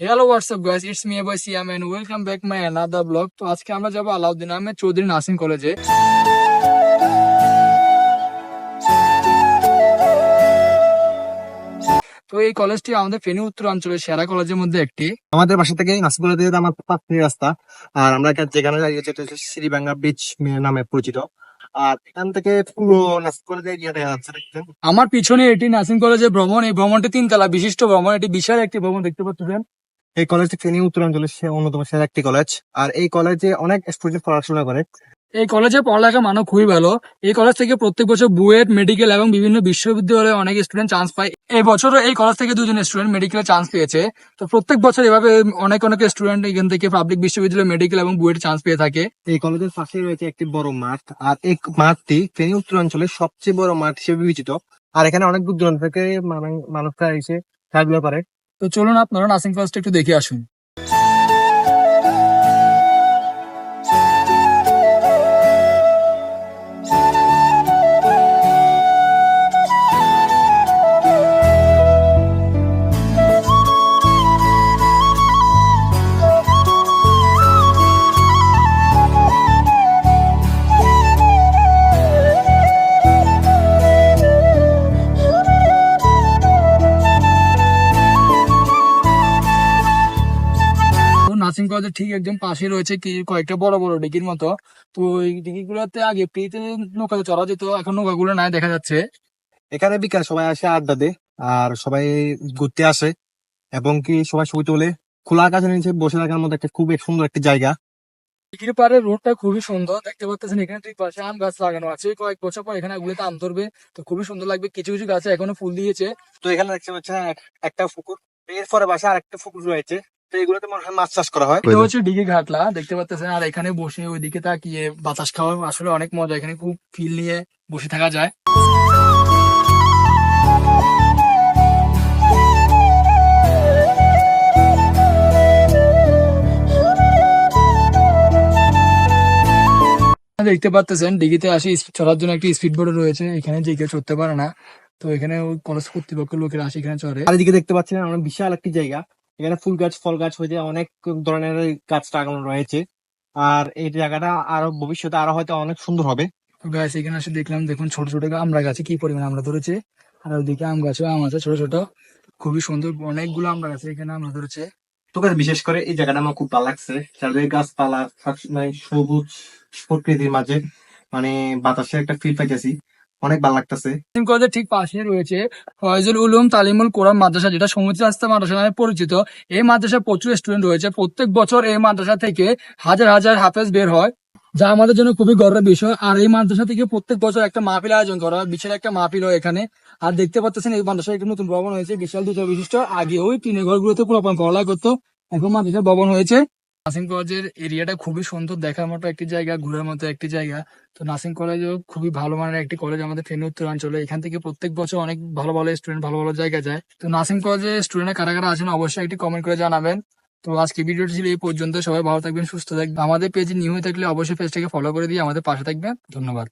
Hello WhatsApp guys it's me by Siam and welcome back my another blog তো আজকে আমরা যাব Alauddin Ahmed Chowdhury nursing কলেজে। তো এই কলেজটি আমাদের ফেনী উত্তরাঞ্চলের সেরা কলেজের মধ্যে একটি। আমাদের বাসা থেকে নাসিপুরা দিয়ে আমার পাঁচ রাস্তা। আর আমরা যেখানে দাঁড়িয়ে শ্রীবাঙ্গা বিচ নামে পরিচিত। আর এখান থেকে পুরো দিয়ে ইয়ে দেখা যাচ্ছে আমার পিছনে এটি নার্সিং কলেজের ভ্রমণ। এই ভ্রমণটি তিনতলা বিশিষ্ট ভ্রমণ। এটি বিশাল একটি ভ্রমণ দেখতে পাচ্ছেন? এই কলেজটি ফেনী উত্তরাঞ্চলের সে অন্যতম সেরা একটি কলেজ আর এই কলেজে অনেক স্টুডেন্ট পড়াশোনা করে। এই কলেজে পড়ালেখা মানও খুবই ভালো। এই কলেজ থেকে প্রত্যেক বছর বুয়েট মেডিকেল এবং বিভিন্ন বিশ্ববিদ্যালয়ে অনেক স্টুডেন্ট চান্স পায়। এই বছরও এই কলেজ থেকে দুজন স্টুডেন্ট মেডিকেলে চান্স পেয়েছে। তো প্রত্যেক বছর এভাবে অনেক অনেক স্টুডেন্ট এখান থেকে পাবলিক বিশ্ববিদ্যালয় মেডিকেল এবং বুয়েট চান্স পেয়ে থাকে। এই কলেজের পাশে রয়েছে একটি বড় মাঠ। আর এই মাঠটি ফেনী উত্তরাঞ্চলের সবচেয়ে বড় মাঠ হিসেবে বিবেচিত। আর এখানে অনেক দূর দূরান্ত থেকে মানে- মানুষরা এসে খেলাধুলা করে। তো চলুন আপনারা নার্সিং ফার্স্ট একটু দেখে আসুন। কলেজের ঠিক একদম পাশে রয়েছে কি কয়েকটা বড় বড় ডিগির মতো। তো এই ডিগিগুলোতে আগে ফ্রিতে নৌকাতে চড়া যেত এখন নৌকাগুলো নাই দেখা যাচ্ছে। এখানে বিকাল সবাই আসে আড্ডা দেয় আর সবাই ঘুরতে আসে এবং কি সবাই ছবি তোলে। খোলা আকাশের নিচে বসে থাকার মতো একটা খুব সুন্দর একটা জায়গা। দিঘির পাড়ের রোডটা খুবই সুন্দর দেখতে পাচ্ছেন এখানে দুই পাশে আম গাছ লাগানো আছে। কয়েক বছর পর এখানে এগুলোতে আম ধরবে তো খুবই সুন্দর লাগবে। কিছু কিছু গাছে এখনও ফুল দিয়েছে। তো এখানে দেখতে পাচ্ছেন একটা পুকুর এরপরে বাসা আর একটা পুকুর রয়েছে। তো এগুলোতে মনে হয় মাছ চাষ করা হয়। এটা হচ্ছে ডিঘি ঘাটলা দেখতে পাচ্ছেন আর এখানে বসে ওইদিকে তাকিয়ে বাতাস খাওয়া আসলে অনেক মজা। এখানে খুব ফিল নিয়ে বসে থাকা যায়। দেখতে পাচ্ছেন ডিগিতে আসি speed চড়ার জন্য একটি স্পিড বোর্ড রয়েছে। এখানে যে কেউ চড়তে পারে না। তো এখানে ওই কলেজ কর্তৃপক্ষের লোকেরা আসে এখানে চড়ে। আর এদিকে দেখতে পাচ্ছেন আমরা বিশাল একটি জায়গা। এখানে ফুল গাছ ফল গাছ হয়েছে অনেক ধরনের গাছ লাগানো রয়েছে। আর এই জায়গাটা আরও ভবিষ্যতে আরও হয়তো অনেক সুন্দর হবে। গাছ এখানে এসে দেখলাম দেখুন ছোট ছোট আমরা গাছে কি পরিমাণ আমরা ধরেছে। আর ওইদিকে আম গাছে আম আছে ছোট ছোট। খুবই সুন্দর অনেকগুলো আমরা গাছে এখানে আমরা ধরেছে। তো বিশেষ করে এই জায়গাটা আমার খুব ভালো লাগছে। চারদিকে গাছপালা সব- মানে সবুজ প্রকৃতির মাঝে মানে বাতাসের একটা ফিল পাইতেছি। অনেক ভালো লাগতেছে। মুসলিম কলেজের ঠিক পাশে রয়েছে ফয়জুল উলুম তালিমুল কোরআন মাদ্রাসা, যেটা সমিতি রাস্তা মাদ্রাসা নামে পরিচিত। এই মাদ্রাসায় প্রচুর স্টুডেন্ট রয়েছে। প্রত্যেক বছর এই মাদ্রাসা থেকে হাজার হাজার হাফেজ বের হয়, যা আমাদের জন্য খুবই গর্বের বিষয়। আর এই মাদ্রাসা থেকে প্রত্যেক বছর একটা মাহফিল আয়োজন করা হয়, বিশাল একটা মাহফিল হয় এখানে। আর দেখতে পাচ্ছেন এই মাদ্রাসায় একটা নতুন ভবন হয়েছে, বিশাল দুটো বিশিষ্ট। আগে ওই টিনের ঘরগুলোতে পুরোপুরি পড়ালেখা করতো এখন মাদ্রাসার ভবন হয়েছে। নাসিম কলেজের এরিয়াটা খুবই সুন্দর, দেখার মতো একটি জায়গা, ঘোরার মতো একটি জায়গা। তো নার্সিং কলেজও খুবই ভালো মানের একটি কলেজ আমাদের ফেনী উত্তরাঞ্চলে এখান থেকে প্রত্যেক বছর অনেক ভালো ভালো স্টুডেন্ট ভালো ভালো জায়গায় যায়। তো নার্সিং কলেজে স্টুডেন্ট কারা কারা আছেন অবশ্যই একটি কমেন্ট করে জানাবেন। তো আজকে ভিডিওটি ছিল এই পর্যন্ত। সবাই ভালো থাকবেন, সুস্থ থাকবেন। আমাদের পেজে নিউ হয়ে থাকলে অবশ্যই পেজটাকে ফলো করে দিয়ে আমাদের পাশে থাকবেন। ধন্যবাদ।